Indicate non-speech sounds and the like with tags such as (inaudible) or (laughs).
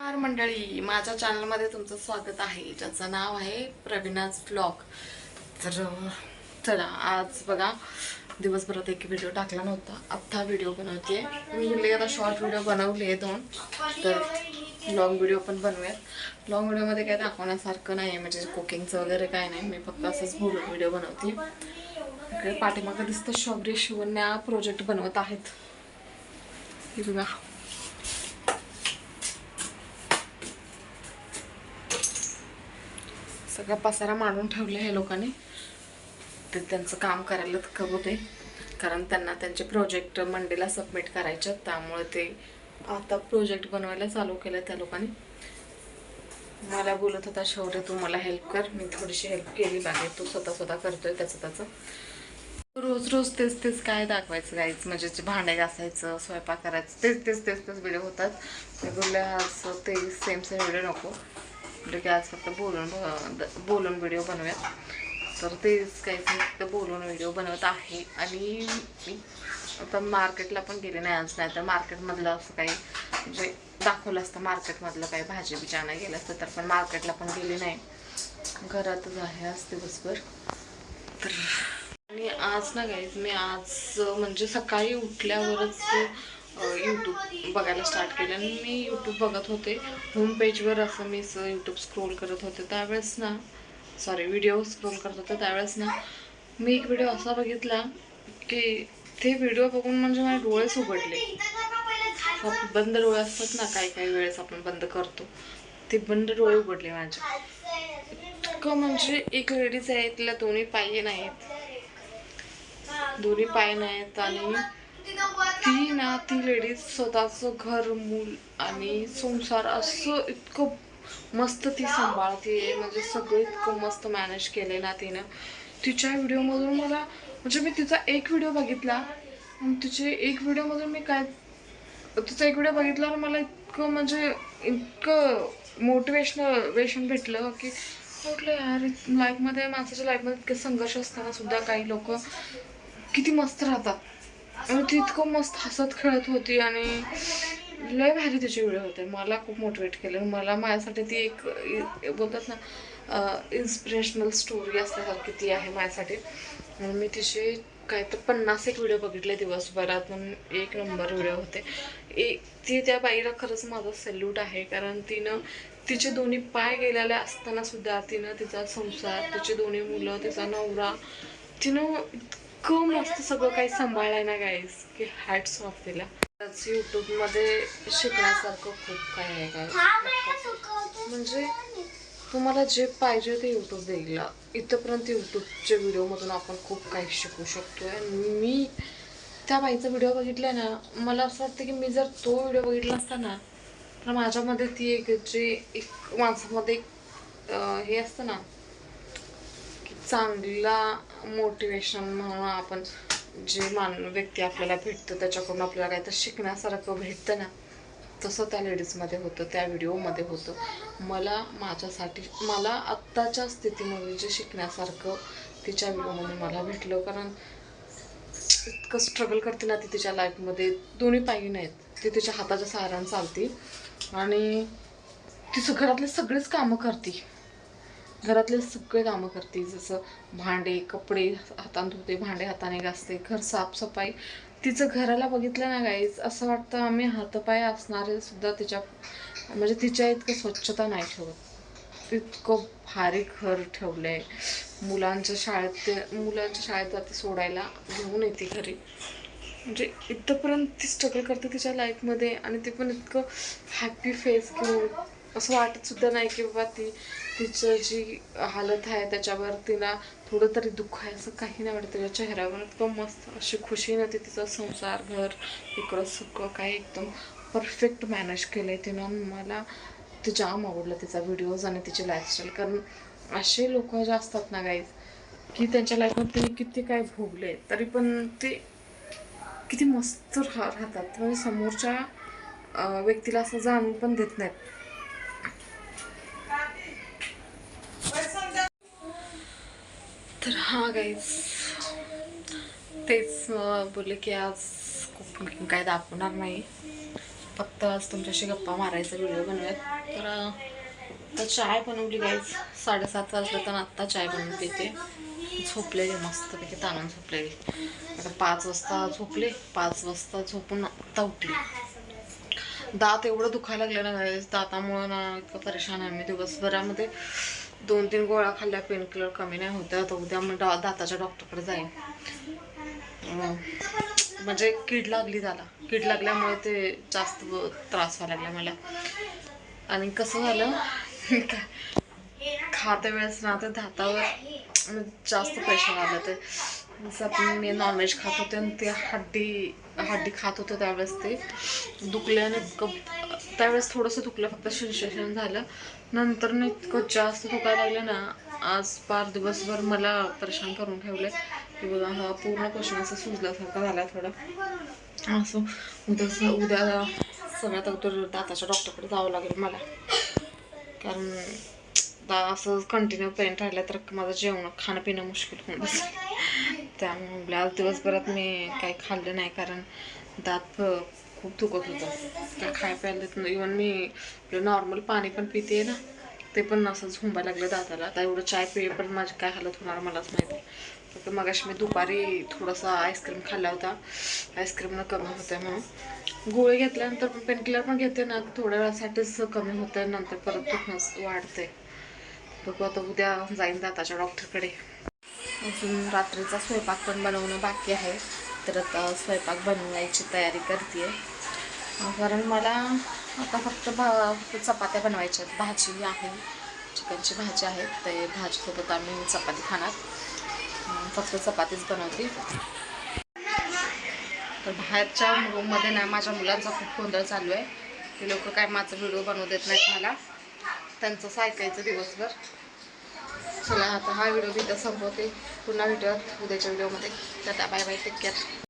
नमस्कार मंडळी माझ्या चॅनलमध्ये तुमचं स्वागत आहे. ज्याचं नाव आहे प्रवीणाज ब्लॉग तर चला आज बघा दिवसभरात एक व्हिडिओ टाकला नव्हता. आत्ता व्हिडिओ बनवते. मी म्हणले आता शॉर्ट व्हिडिओ बनवले दोन. तर लॉंग व्हिडिओ पण बनवूयात लॉंग व्हिडिओमध्ये काय दाखवण्यासारखं नाही आहे म्हणजे कुकिंगचं वगैरे काय नाही. मी फक्त असंच बोलून व्हिडिओ बनवते. इकडे पाठीमागं दिसतं शौर्य शिवण्या प्रोजेक्ट बनवत आहेत. हे बघा. सगळा पसारा मांडून ठेवल्या हे लोकांनी. ते त्यांचं काम करायला थकत होते. कारण त्यांना त्यांचे प्रोजेक्ट मंडेला सबमिट करायचे आहेत. त्यामुळे ते आता प्रोजेक्ट बनवायला चालू केलं त्या लोकांनी. मला बोलत होता शौर्य तू मला हेल्प कर. मी थोडीशी हेल्प केली बाकी. तू स्वतः स्वतः करतोय त्याचं त्याचं. रोज रोज तेच तेच काय दाखवायचं गाईच म्हणजे जे भांडे घासायचं स्वयंपाक करायचं तेच तेच तेच तेच व्हिडिओ होतात. मी बोलले ते सेम सेम व्हिडिओ नको. म्हणजे की आज फक्त बोलून ब- बोलून व्हिडिओ बनवूयात. तर तेच काही फक्त बोलून व्हिडिओ बनवत आहे. आणि आता मार्केटला पण गेले नाही आज नाही तर मार्केटमधलं असं काही म्हणजे दाखवलं असतं मार्केटमधलं काही भाजी बिजा नाही गेलं असतं तर पण मार्केटला पण गेले नाही. घरातच आहे आज दिवसभर. तर आणि आज ना गाईज मी आज म्हणजे सकाळी उठल्यावरच यूट्यूब बघायला स्टार्ट केलं आणि मी यूट्यूब बघत होते. होम पेजवर असं मी यूट्यूब स्क्रोल करत होते. त्यावेळेस ना सॉरी व्हिडिओ स्क्रोल करत होते. त्यावेळेस ना मी एक व्हिडिओ असा बघितला की ते व्हिडिओ बघून म्हणजे माझे डोळेच उघडले बंद डोळे असतात ना काही काही वेळेस आपण बंद करतो. ते बंद डोळे उघडले माझे. इतकं म्हणजे एक लेडीज आहे तिला दोन्ही पाय नाहीत. दोन्ही पाय नाहीत आणि ती ना ती लेडीज स्वतःचं घर मूल आणि संसार असं इतकं मस्त ती सांभाळते. म्हणजे सगळं इतकं मस्त मॅनेज केले ना तिनं. तिच्या व्हिडिओमधून मला म्हणजे मी तिचा एक व्हिडिओ बघितला. तिचे एक व्हिडिओमधून मी काय तिचा एक व्हिडिओ बघितल्यावर मला इतकं म्हणजे इतकं मोटिवेशनल वेशन भेटलं की म्हटलं यार लाईफमध्ये माणसाच्या लाईफमध्ये इतके संघर्ष असताना सुद्धा काही लोक किती मस्त राहतात. ती इतकं मस्त हसत खेळत होती आणि लय भारी तिचे व्हिडिओ होते. मला खूप मोटिवेट केलं. मला माझ्यासाठी ती एक बोलतात ना इन्स्पिरेशनल स्टोरी असल्यासारखी ती आहे माझ्यासाठी. म्हणून मी तिचे काय तर पन्नास एक व्हिडिओ बघितले दिवसभरात. म्हणून एक नंबर व्हिडिओ होते. एक ती त्या बाईला खरंच माझा सल्यूट आहे. कारण तिनं तिचे दोन्ही पाय गेलेले असताना सुद्धा तिनं तिचा संसार तिचे दोन्ही मुलं तिचा नवरा तिनं इतकं मस्त सगळं काही सांभाळलंय ना गाईस की हॅट्स ऑफ तिला. यूट्यूबमध्ये शिकण्यासारखं खूप काय आहे काय म्हणजे तुम्हाला जे पाहिजे ते यूट्यूब देईल इथंपर्यंत यूट्यूबच्या व्हिडिओमधून आपण खूप काही शिकू शकतो आणि मी त्या बाईचा व्हिडिओ बघितला ना मला असं वाटतं की मी जर तो व्हिडिओ बघितला असता ना तर माझ्यामध्ये ती एक जे एक माणसामध्ये एक, हे असतं ना चांगला मोटिवेशन म्हणून आपण जे मान व्यक्ती आपल्याला भेटतं त्याच्याकडून आपल्याला काहीतरी शिकण्यासारखं भेटतं ना तसं त्या लेडीजमध्ये होतं त्या व्हिडिओमध्ये होतं. मला माझ्यासाठी मला आत्ताच्या स्थितीमध्ये जे शिकण्यासारखं तिच्या व्हिडिओमध्ये मला भेटलं कारण इतकं स्ट्रगल करते ना ती तिच्या लाईफमध्ये दोन्ही पायी नाहीत. ती तिच्या हाताच्या सहाऱ्यानं चालते आणि तिचं घरातले सगळेच कामं करते. घरातले सगळे कामं करते. जसं भांडे कपडे हाताने धुते भांडे हाताने घासते घर साफसफाई. तिचं घराला बघितलं ना गाईज असं वाटतं आम्ही हातपाय असणारे सुद्धा तिच्या म्हणजे तिच्या इतकं स्वच्छता नाही ठेवत. इतकं भारी घर ठेवलं आहे मुलांच्या शाळेत ते मुलांच्या शाळेत जाते सोडायला घेऊन येते घरी. म्हणजे इथंपर्यंत ती स्ट्रगल करते तिच्या लाईफमध्ये आणि ते पण इतकं हॅपी फेस घेऊन असं वाटत सुद्धा नाही की बाबा ती तिचं जी हालत आहे त्याच्यावर तिला थोडं तरी दुःख आहे असं काही नाही वाटत. तिच्या चेहऱ्यावर इतकं मस्त अशी खुशी ना ती तिचं संसार घर इकडं सगळं काही एकदम परफेक्ट मॅनेज केलं आहे तिनं मला ते जाम आवडलं तिचा व्हिडिओज आणि तिची लाईफस्टाईल कारण असे लोक जे असतात ना गाईज की त्यांच्या लाईफमध्ये त्यांनी किती काय भोगले तरी पण ते किती मस्त राह राहतात. म्हणजे समोरच्या व्यक्तीला असं जाणून पण देत नाहीत. तर हा गाईज तेच बोलले की आज कुकिंग काय दाखवणार नाही. फक्त आज तुमच्याशी गप्पा मारायचा व्हिडिओ बनवूयात. तर आता चाय बनवली गाईज साडेसात वाजले तर आत्ता चाय बनवून देते झोपलेली मस्तपैकी ताणून झोपलेली. आता पाच वाजता झोपले पाच वाजता झोपून आत्ता उठले. दात एवढं दुखायला लागलं ना guys, दातामुळं ना इतकं परेशान आहे. मी दिवसभरामध्ये दोन तीन गोळ्या खाल्ल्या पेन किलर कमी नाही होत्या तर उद्या मी डॉ दाताच्या डॉक्टरकडे जाईन. म्हणजे कीड लागली त्याला. कीड लागल्यामुळे ते जास्त त्रास व्हायला लागला मला. आणि कसं झालं? (laughs) खाता वेळेस ना ते दातावर जास्त पैसे आलं ते. जसं आपण मी नॉनव्हेज खात होते आणि ते हड्डी हड्डी खात होतं त्यावेळेस ते. दुखल्यानं इतकं त्यावेळेस थोडंसं दुखलं फक्त सेन्सेशन झालं. नंतर ना इतकं जास्त दुखायला लागलं ना आज पार दिवसभर मला परेशान करून ठेवलं की बघा हा पूर्ण क्वेश्चन असं सुजल्यासारखं झाला थोडं. असं उद्या उद्या सगळ्यात अगोदर दाताच्या डॉक्टरकडे जावं लागेल मला. कारण दा असं कंटिन्यू पेन राहिलं तर माझं जेवण खाणं पिणं मुश्किल होऊन बसेल. त्यामुळे आज दिवसभरात मी काही खाल्लं नाही कारण दात खूप दुखत होतं. त्या खाय प्यायला देत नाही. इवन मी नॉर्मल पाणी पण पिते ना ते पण असं झुंबायला लागलं दाताला. आता एवढं चाय पिये पण माझी काय हालत होणार मलाच माहिती फक्त मगाशी मी दुपारी थोडासा आईस्क्रीम खाल्ला होता. आईस्क्रीमनं कमी होतं म्हणून. गोळी घेतल्यानंतर पण पेनकिलर पण घेते ना. थोड्या वेळासाठीच कमी होतं नंतर परत दुखणं वाढते बघू आता उद्या जाईन दाताच्या डॉक्टरकडे अजून रात्रीचा स्वयंपाक पण बनवणं बाकी आहे. तर आता स्वयंपाक बनवायची तयारी करते कारण मला आता फक्त भा फक्त चपात्या बनवायच्या आहेत. भाजी आहे. चिकनची भाजी आहे. ते भाजीसोबत आम्ही चपाती खाणार. फक्त चपातीच बनवते. तर बाहेरच्या रूममध्ये ना माझ्या मुलांचा खूप गोंधळ चालू आहे. ते लोक काय माझा व्हिडिओ बनवू देत नाहीत मला. त्यांचंच ऐकायचं दिवसभर. चला आता हा व्हिडिओ मी इथं संपवते. पुन्हा भेटूयात उद्याच्या व्हिडिओमध्ये. तर बाय बाय टेक केअर